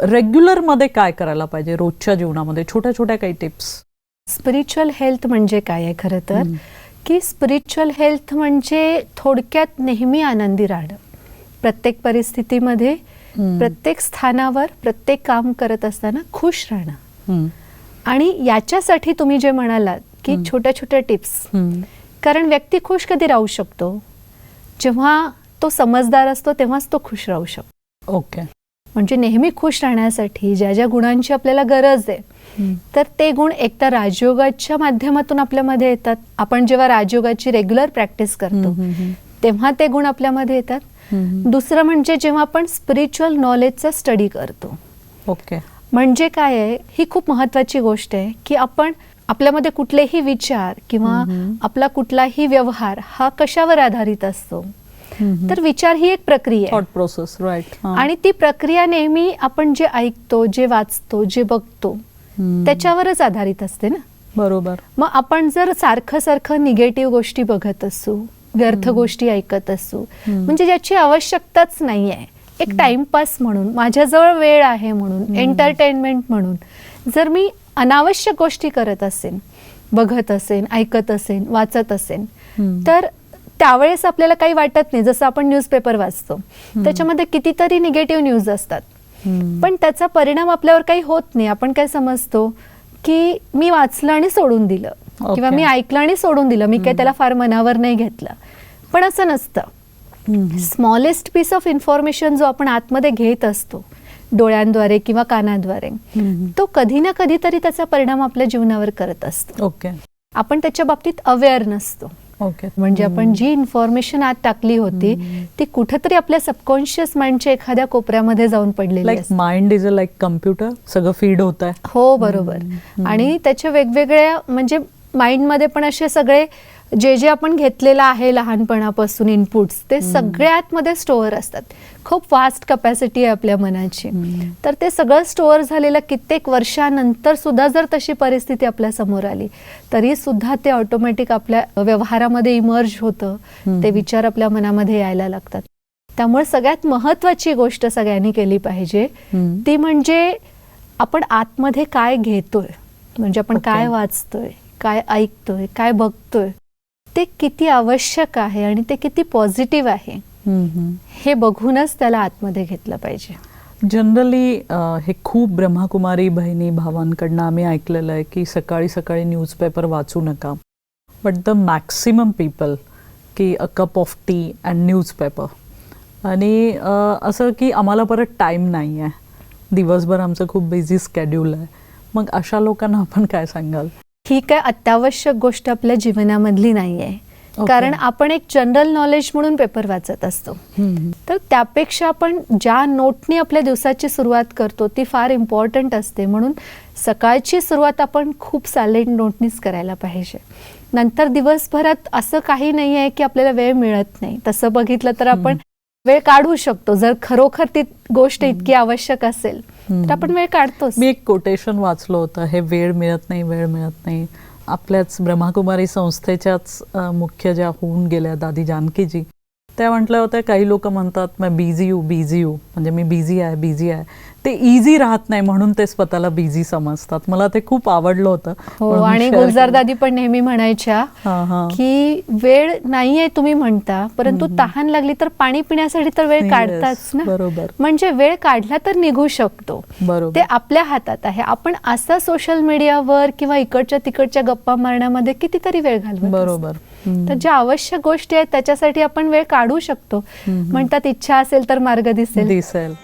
रेग्युलरमध्ये काय करायला पाहिजे रोजच्या जीवनामध्ये? छोट्या छोट्या काही टिप्स? स्पिरिच्युअल हेल्थ म्हणजे काय आहे खरं तर? की स्पिरिच्युअल हेल्थ म्हणजे थोडक्यात नेहमी आनंदी राहणं. प्रत्येक परिस्थितीमध्ये प्रत्येक स्थानावर प्रत्येक काम करत असताना खुश राहणं. आणि याच्यासाठी तुम्ही जे म्हणालात की. छोट्या छोट्या टिप्स. कारण व्यक्ती खुश कधी राहू शकतो? जेव्हा तो समजदार असतो तेव्हाच तो खुश राहू शकतो. ओके. म्हणजे नेहमी खुश राहण्यासाठी ज्या ज्या गुणांची आपल्याला गरज आहे तर ते गुण एकतर राजयोगाच्या माध्यमातून आपल्यामध्ये येतात. आपण जेव्हा राजयोगाची रेग्युलर प्रॅक्टिस करतो तेव्हा ते गुण आपल्यामध्ये येतात. दुसरं म्हणजे जेव्हा आपण स्पिरिच्युअल नॉलेजचा स्टडी करतो. ओके. म्हणजे काय आहे ही खूप महत्वाची गोष्ट आहे की आपण आपल्यामध्ये कुठलेही विचार किंवा. आपला कुठलाही व्यवहार हा कशावर आधारित असतो? तर विचार ही एक प्रक्रिया आहे. थॉट प्रोसेस राईट आणि ती प्रक्रिया नेहमी आपण जे ऐकतो जे वाचतो जे बघतो त्याच्यावरच आधारित असते ना? बरोबर. मग आपण जर सारखं सारखं निगेटिव्ह गोष्टी बघत असू व्यर्थ गोष्टी ऐकत असू. म्हणजे ज्याची आवश्यकताच नाही आहे. एक टाइमपास म्हणून माझ्याजवळ वेळ आहे म्हणून एंटरटेनमेंट म्हणून जर मी अनावश्यक गोष्टी करत असेन बघत असेन ऐकत असेन वाचत असेन. तर त्यावेळेस आपल्याला काही वाटत नाही जसं आपण न्यूजपेपर वाचतो. त्याच्यामध्ये कितीतरी निगेटिव्ह न्यूज असतात. पण त्याचा परिणाम आपल्यावर काही होत नाही. आपण काय समजतो की मी वाचलं आणि सोडून दिलं. Okay. किंवा मी ऐकलं आणि सोडून दिलं. मी काय त्याला फार मनावर नाही घेतलं. पण असं नसतं. स्मॉलेस्ट पीस ऑफ इन्फॉर्मेशन जो आपण आतमध्ये घेत असतो डोळ्यांद्वारे किंवा कानाद्वारे तो कधी ना कधीतरी त्याचा परिणाम आपल्या जीवनावर करत असतो. ओके आपण त्याच्या बाबतीत अवेअर नसतो. म्हणजे आपण जी इन्फॉर्मेशन आत टाकली होती ती कुठेतरी आपल्या सबकॉन्शियस माइंडच्या एखाद्या कोपऱ्यामध्ये जाऊन पडलेली mind is a like computer सगळं फीड होत हो बरोबर. आणि त्याच्या वेगवेगळ्या म्हणजे माइंडमध्ये पण असे सगळे जे जे आपण घेतलेलं आहे लहानपणापासून इनपुट्स ते सगळे आतमध्ये स्टोअर असतात. खूप वास्ट कपॅसिटी आहे आपल्या मनाची. तर ते सगळं स्टोअर झालेलं कित्येक वर्षानंतर सुद्धा जर तशी परिस्थिती आपल्यासमोर आली तरी सुद्धा ते ऑटोमॅटिक आपल्या व्यवहारामध्ये इमर्ज होतं. ते विचार आपल्या मनामध्ये यायला लागतात. त्यामुळे सगळ्यात महत्वाची गोष्ट सगळ्यांनी केली पाहिजे ती म्हणजे आपण आतमध्ये काय घेतोय म्हणजे आपण Okay. काय वाचतोय काय ऐकतोय काय बघतोय ते किती आवश्यक आहे आणि ते किती पॉझिटिव्ह आहे हे बघूनच त्याला आतमध्ये घेतलं पाहिजे. जनरली हे खूप ब्रह्माकुमारी बहिणी भावांकडनं आम्ही ऐकलेलं आहे की सकाळी सकाळी न्यूजपेपर वाचू नका. बट द मॅक्सिमम पीपल की a cup of tea and newspaper आणि असं की आम्हाला परत टाईम नाही आहे दिवसभर आमचं खूप बिझी स्केड्यूल आहे. मग अशा लोकांना आपण काय सांगाल? ही काय अत्यावश्यक गोष्ट आपल्या जीवनामधली नाही आहे Okay. कारण आपण एक जनरल नॉलेज म्हणून पेपर वाचत असतो. तर त्यापेक्षा आपण ज्या नोटनी आपल्या दिवसाची सुरुवात करतो ती फार इम्पॉर्टंट असते. म्हणून सकाळची सुरुवात आपण खूप सायलेंट नोटनीच करायला पाहिजे. नंतर दिवसभरात असं काही नाही आहे की आपल्याला वेळ मिळत नाही. तसं बघितलं तर आपण वेळ काढू शकतो. जर खरोखर ती गोष्ट इतकी आवश्यक असेल तर आपण वेळ काढतोच. मी एक कोटेशन वाचलं होतं. हे वेळ मिळत नाही वेळ मिळत नाही. आपल्याच ब्रह्माकुमारी संस्थेच्याच मुख्य ज्या होऊन गेल्या दादी जानकीजी त्या म्हटल्या होत्या काही लोक म्हणतात मी बिझी यू बिझी यू म्हणजे मी बिझी आहे बिझी आहे ते इझी राहत नाही म्हणून ते स्वतःला बिझी समजतात मला ते खूप आवडलं होतं हो आणि गुलजार. दादी पण नेहमी म्हणायच्या हां, हां. की वेळ नाहीये तुम्ही म्हणता परंतु. तहान लागली तर पाणी पिण्यासाठी तर वेळ काढताच ना बरोबर म्हणजे वेळ काढला तर निघू शकतो बरोबर ते आपल्या हातात आहे आपण असा सोशल मीडियावर किंवा इकडच्या तिकडच्या गप्पा मारण्यामध्ये कितीतरी वेळ घालवत असतो. बरोबर. तर ज्या आवश्यक गोष्टी आहेत त्याच्यासाठी आपण वेळ काढू शकतो. म्हणतात इच्छा असेल तर मार्ग दिसेल. दिसेल.